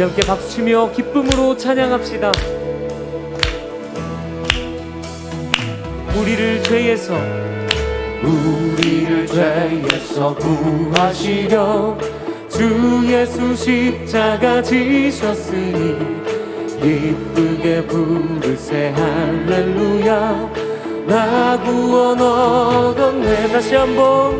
우리 함께 박수치며 기쁨으로 찬양합시다. 우리를 죄에서 우리를 죄에서 구하시려 주 예수 십자가 지셨으니 기쁘게 부르세 할렐루야. 나 구원 얻었네. 다시 한번.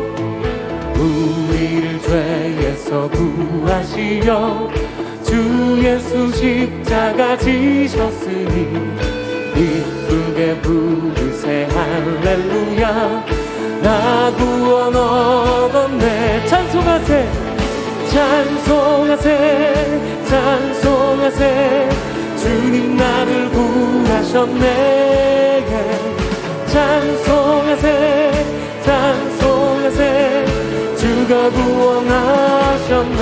우리를 죄에서 구하시려 주 예수 십자가 지셨으니 기쁘게 부르세 할렐루야. 나 구원 얻었네. 찬송하세. 찬송하세. 찬송하세. 주님 나를 구하셨네. 찬송하세. 찬송하세. 주가 구원하셨네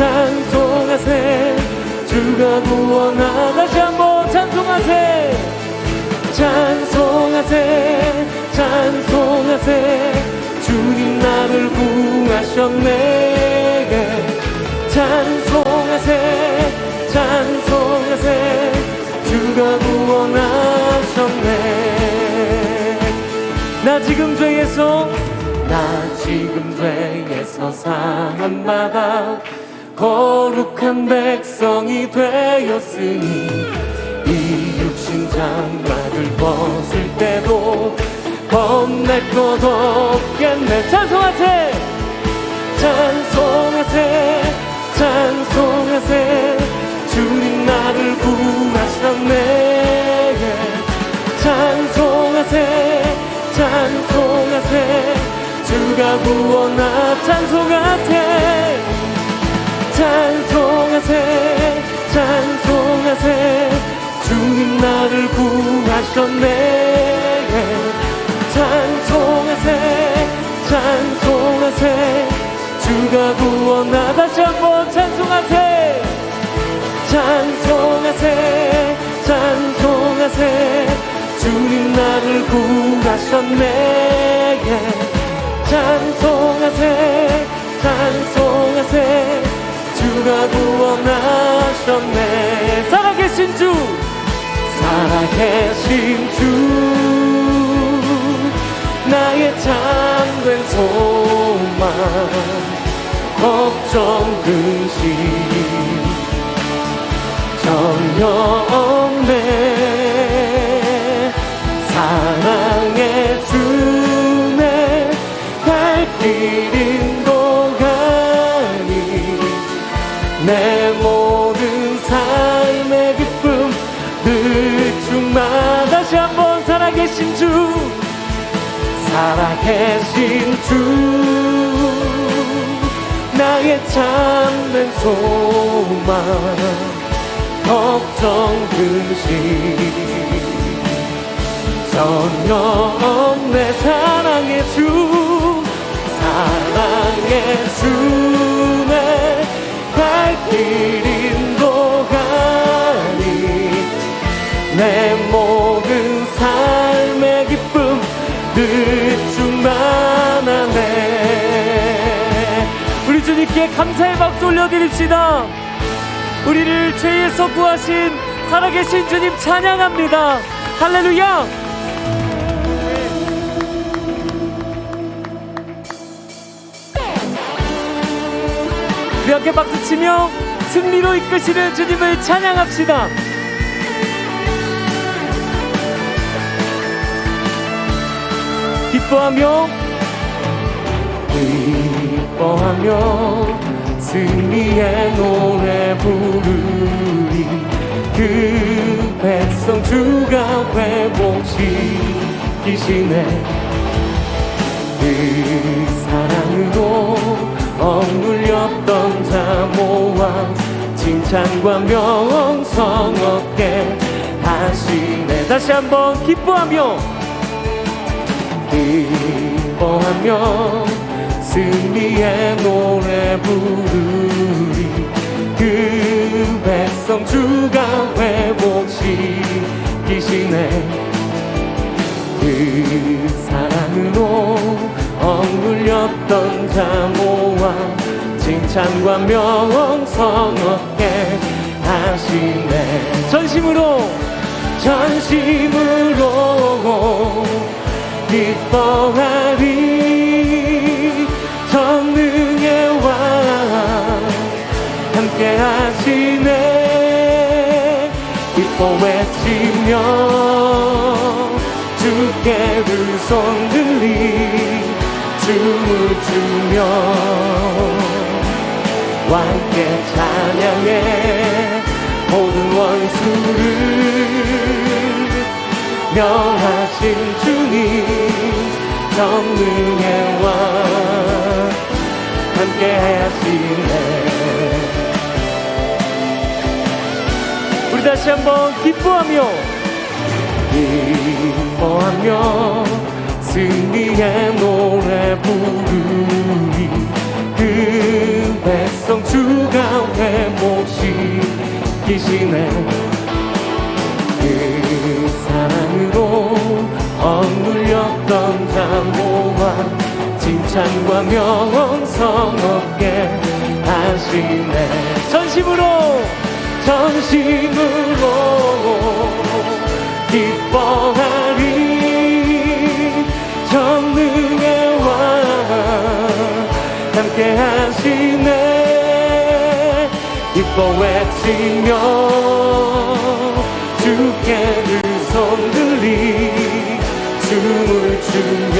찬송하세. 주가 구원하 다시 한번 찬송하세. 찬송하세 찬송하세. 주님 나를 구하셨네 찬송하세 찬송하세. 주가 구원하셨네 나 지금 죄에서 나 지금 죄에서 사함받아 거룩한 백성이 되었으니 이 육신 장막을 벗을 때도 겁낼 것 없겠네. 찬송하세! 찬송하세! 찬송하세! 주님 나를 구하셨네. 찬송하세! 찬송하세! 주가 구원하 찬송하세 찬송하세 찬송하세. 주님 나를 구하셨네. 찬송하세 찬송하세. 주가 구원하 다시 한번 찬송하세. 찬송하세 찬송하세. 주님 나를 구하셨네. 찬송하세 찬송하세 주가 구원하셨네. 살아계신 주. 살아계신 주. 나의 참된 소망. 걱정 근심 전혀 없네. 사랑의 주내 갈길 인 살아계신 주 나의 참된 소망 걱정 근심 전혀 없네 사랑의 주 사랑의 주내 갈길 인도가니 내 모든 삶의 기쁨 늘 주님께 감사의 박수 올려드립시다. 우리를 죄에서 구하신 살아계신 주님 찬양합니다. 할렐루야! 함께 박수치며 승리로 이끄시는 주님을 찬양합시다. 기뻐하며 기뻐하며 승리의 노래 부르리. 그 백성 주가 회복시키시네. 그 사랑으로 억눌렸던 자 모아 칭찬과 명성 얻게 하시네. 다시 한번 기뻐하며 기뻐하며 승리의 노래 부르리. 그 백성 주가 회복시키시네 그 사랑으로 억눌렸던 자 모아 칭찬과 명성 얻 외치며 주께 두손 들리 춤을 추며 왕께 찬양해 모든 원수를 멸하신 주님 전능의 왕 함께 하시네 우리 다시 한번 기뻐하며 기뻐하며 승리의 노래 부르리. 그 백성 주가 회복시키시네. 그 사랑으로 억눌렸던 자 모아 칭찬과 명성 얻게 하시네. 전심으로 전심으로 기뻐하리. 전능의 왕 함께 하시네. 기뻐 외치며 주께 두손 들리. 춤을 추며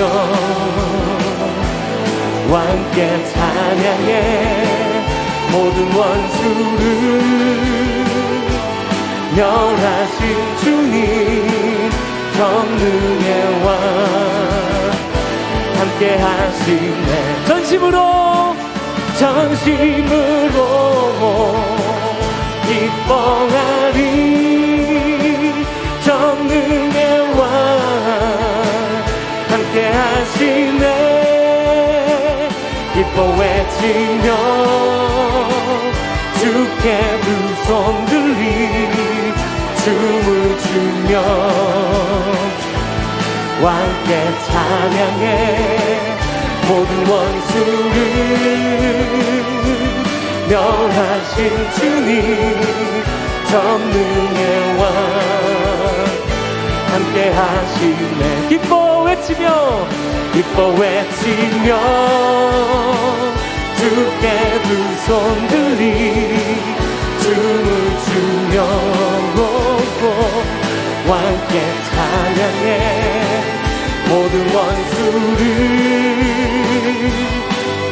왕께 찬양해 모든 원수를 멸하신 주님 전능의 왕 함께 하시네. 전심으로 전심으로 기뻐하리. 전능의 왕 함께 하시네. 기뻐 외치며 주께 두 손 들리 춤을 추며 왕께 찬양해 모든 원수를 멸하신 주님 전능의 왕. 함께 하시네. 기뻐 외치며 기뻐 외치며 주께 두 손 들리 춤을 추며 왕께 찬양해 모든 원수를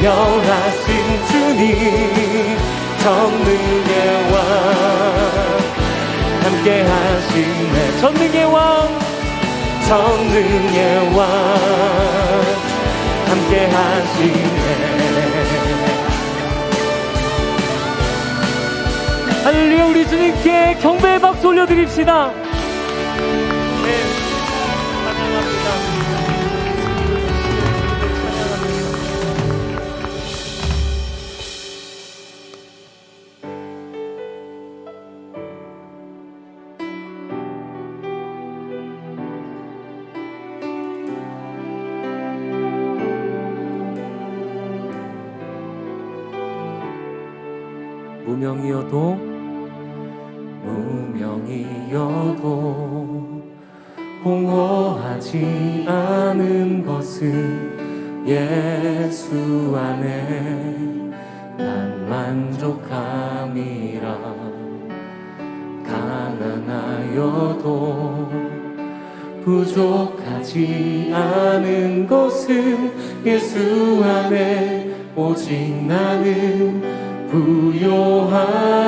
멸하신 주님 전능의 왕 함께 하시네. 전능의 왕 전능의 왕 함께 하시네 할렐루야 우리 주님께 경배의 박수 올려드립시다. 무명이어도 무명이어도 공허하지 않은 것은 예수 안에 난 만족함이라 가난하여도 부족하지 않은 것은 예수 안에 오직 나는 부요함이라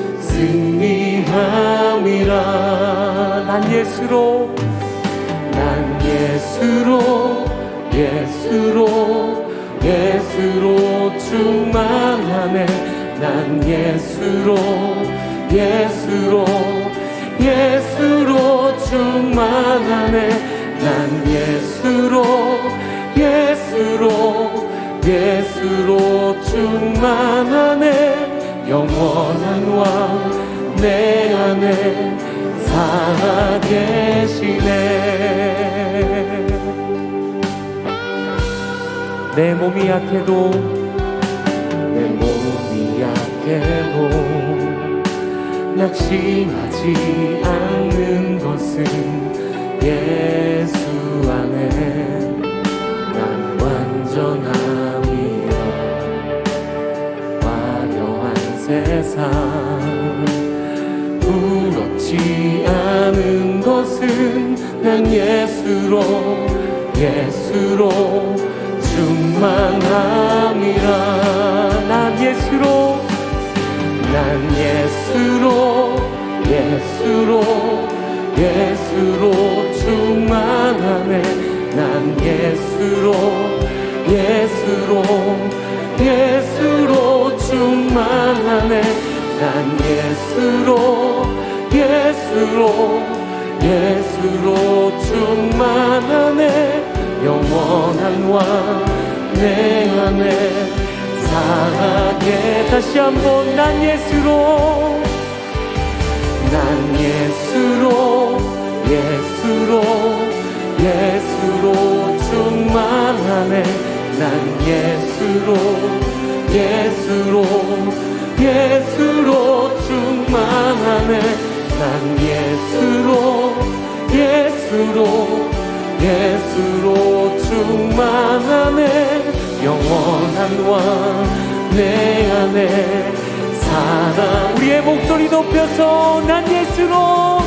승리함이라. 난 예수로 난 예수로 예수로 예수로 충만하네. 난 예수로 예수로 예수로 충만하네. 난 예수로 예수로 예수로 충만하네 영원한 왕 내 안에 살아계시네. 내 몸이 약해도 내 몸이 약해도 낙심하지 않는 것은 예수 안에 난 완전함 세상. 부럽지 않은 것은 난 예수로 예수로 충만함이라. 난 예수로 난 예수로 예수로 예수로 충만하네 난 예수로 예수로 예수로 충만하네. 난 예수로 예수로 예수로 충만하네. 영원한 왕 내 안에 살아게 다시 한번 난 예수로 난 예수로 예수로 예수로 충만하네. 난 예수로 예수로 예수로 충만하네. 난 예수로 예수로 예수로 충만하네. 영원한 왕 내 안에 살아 우리의 목소리 높여서 난 예수로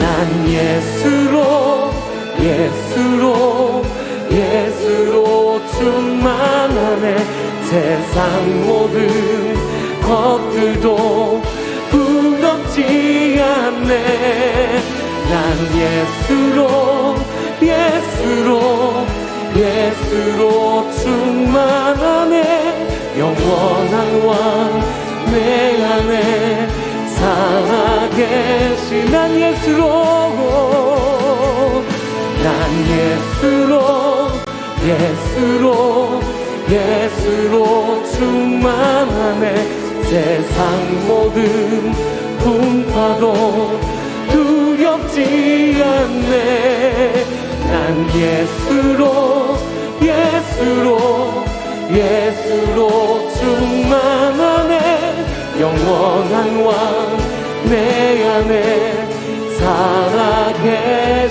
난 예수로 예수로 예수로 충만하네 세상 모든 것들도 부럽지 않네. 난 예수로 예수로 예수로 충만하네. 영원한 왕 내 안에 살아계신 난 예수로. 난 예수로 예수로 예수로 충만하네 세상 모든 풍파도 두렵지 않네. 난 예수로 예수로 예수로 충만하네 영원한 왕 내 안에 살아계시네